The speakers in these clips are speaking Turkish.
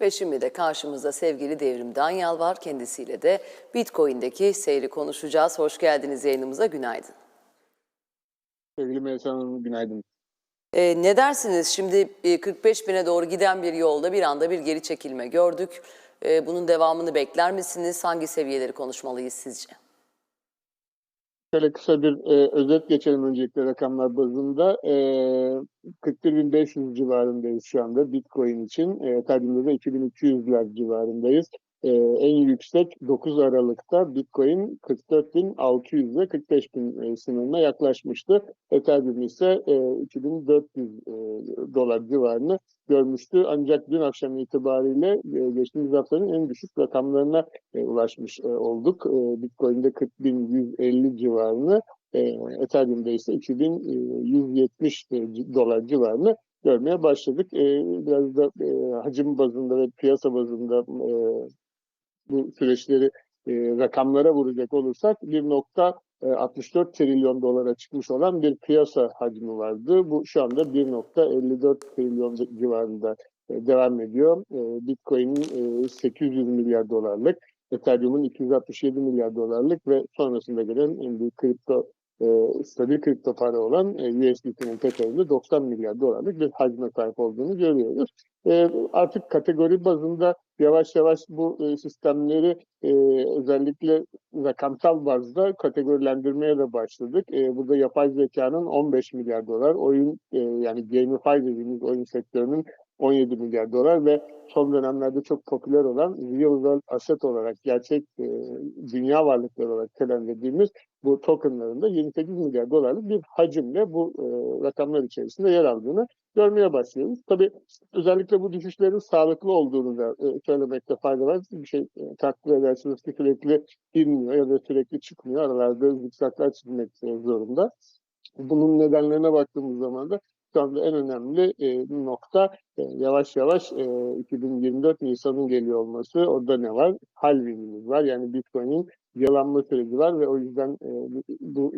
Ve şimdi de karşımızda sevgili Devrim Danyal var. Kendisiyle de Bitcoin'deki seyri konuşacağız. Hoş geldiniz yayınımıza. Günaydın. Sevgili Melisa Hanım günaydın. Ee, ne dersiniz? Şimdi e, 45 bine doğru giden bir yolda bir anda bir geri çekilme gördük. Ee, bunun devamını bekler misiniz? Hangi seviyeleri konuşmalıyız sizce? Şöyle kısa bir e, özet geçelim öncelikle rakamlar bazında. E, 41.500 civarındayız şu anda Bitcoin için. E, Ethereum'da da 2200'ler civarındayız. E, en yüksek 9 Aralık'ta Bitcoin 44.600 ve 45.000 e, sınırına yaklaşmıştı. Ethereum ise e, 2400 e, dolar civarını görmüştü. Ancak dün akşam itibariyle e, geçtiğimiz haftanın en düşük rakamlarına e, ulaşmış e, olduk. E, Bitcoin'de 40.150 civarını, e, Ethereum'da ise 2170 e, c- dolar civarını görmeye başladık. E, biraz da e, hacim bazında ve piyasa bazında e, bu süreçleri e, rakamlara vuracak olursak 1.64 trilyon dolara çıkmış olan bir piyasa hacmi vardı. Bu şu anda 1.54 trilyon civarında e, devam ediyor. E, Bitcoin'in e, 800 milyar dolarlık, Ethereum'un 267 milyar dolarlık ve sonrasında gelen en büyük kripto e, stabil kripto para olan e, USDT'nin Tether'inde 90 milyar dolarlık bir hacme sahip olduğunu görüyoruz. E, artık kategori bazında yavaş yavaş bu e, sistemleri e, özellikle rakamsal bazda kategorilendirmeye de başladık. E, burada yapay zekanın 15 milyar dolar, oyun e, yani gamify dediğimiz oyun sektörünün 17 milyar dolar ve son dönemlerde çok popüler olan real world asset olarak gerçek e, dünya varlıkları olarak telendirdiğimiz bu tokenların da 28 milyar dolarlık bir hacimle bu e, rakamlar içerisinde yer aldığını görmeye başlıyoruz. Tabii özellikle bu düşüşlerin sağlıklı olduğunu da e, söylemekte fayda var. Bir şey e, takdir edersiniz ki sürekli inmiyor ya da sürekli çıkmıyor. Aralarda zikzaklar çizmek zorunda. Bunun nedenlerine baktığımız zaman da şu anda en önemli e, nokta e, yavaş yavaş e, 2024 Nisan'ın geliyor olması. Orada ne var? Halvingimiz var. Yani Bitcoin'in yalanma süreci var ve o yüzden e, bu,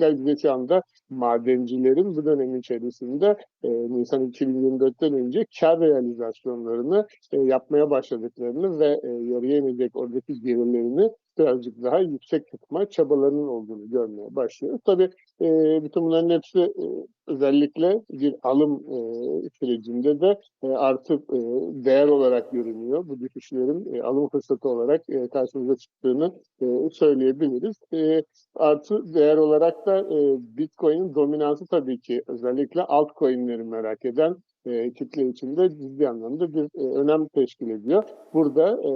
bize şu anda madencilerin bu dönem içerisinde e, Nisan 2024'ten önce kar realizasyonlarını e, yapmaya başladıklarını ve e, yarıya inecek oradaki gelirlerini birazcık daha yüksek tutma çabalarının olduğunu görmeye başlıyoruz. Tabii e, bütün bunların hepsi e, özellikle bir alım e, sürecinde de e, artı e, değer olarak görünüyor. Bu düşüşlerin e, alım fırsatı olarak e, karşımıza çıktığını e, söyleyebiliriz. E, artı değer olarak da e, Bitcoin'in dominansı tabii ki özellikle altcoin'leri merak eden e, kitle içinde ciddi anlamda bir e, önem teşkil ediyor. Burada e,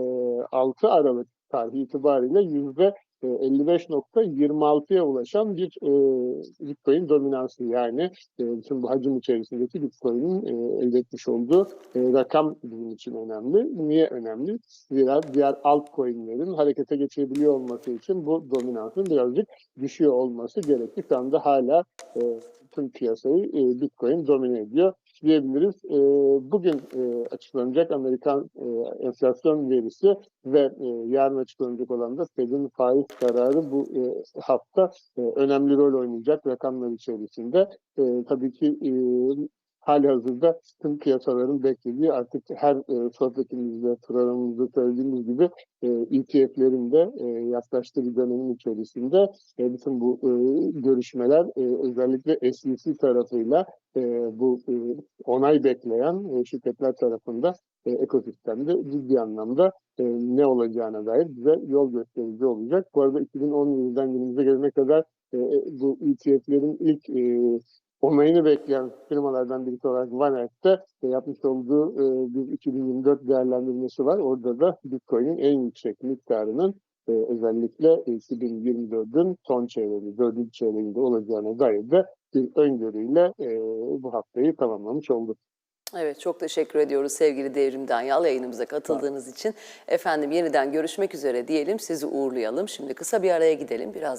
6 Aralık tarihi itibariyle yüzde e, 55.26'ya ulaşan bir e, Bitcoin dominansı yani e, bütün bu hacim içerisindeki Bitcoin'in e, elde etmiş olduğu e, rakam bizim için önemli. Niye önemli? Zira diğer altcoin'lerin harekete geçebiliyor olması için bu dominansın birazcık düşüyor olması gerekli. Şu anda hala e, tüm piyasayı e, Bitcoin domine ediyor diyebiliriz. E, bugün e, açıklanacak Amerikan e, enflasyon verisi ve e, yarın açıklanacak olan da Fed'in faiz kararı bu e, hafta e, önemli rol oynayacak rakamlar içerisinde. E, tabii ki e, hali hazırda tüm piyasaların beklediği artık her e, sohbetimizde, programımızda söylediğimiz gibi e, ETF'lerin de e, yaklaştığı bir dönemin içerisinde e, bütün bu e, görüşmeler e, özellikle SEC tarafıyla e, bu e, onay bekleyen e, şirketler tarafında e, ekosistemde ciddi anlamda e, ne olacağına dair bize yol gösterici olacak. Bu arada 2017'den günümüze gelene kadar e, bu ETF'lerin ilk e, onayını bekleyen firmalardan birisi olarak Vanert'te e, yapmış olduğu e, bir 2024 değerlendirmesi var. Orada da Bitcoin'in en yüksek miktarının e, özellikle 2024'ün son çeyreğinde, dördüncü çeyreğinde olacağına dair de bir öngörüyle e, bu haftayı tamamlamış olduk. Evet çok teşekkür ediyoruz sevgili Devrim Danyal yayınımıza katıldığınız için. Efendim yeniden görüşmek üzere diyelim sizi uğurlayalım. Şimdi kısa bir araya gidelim birazdan.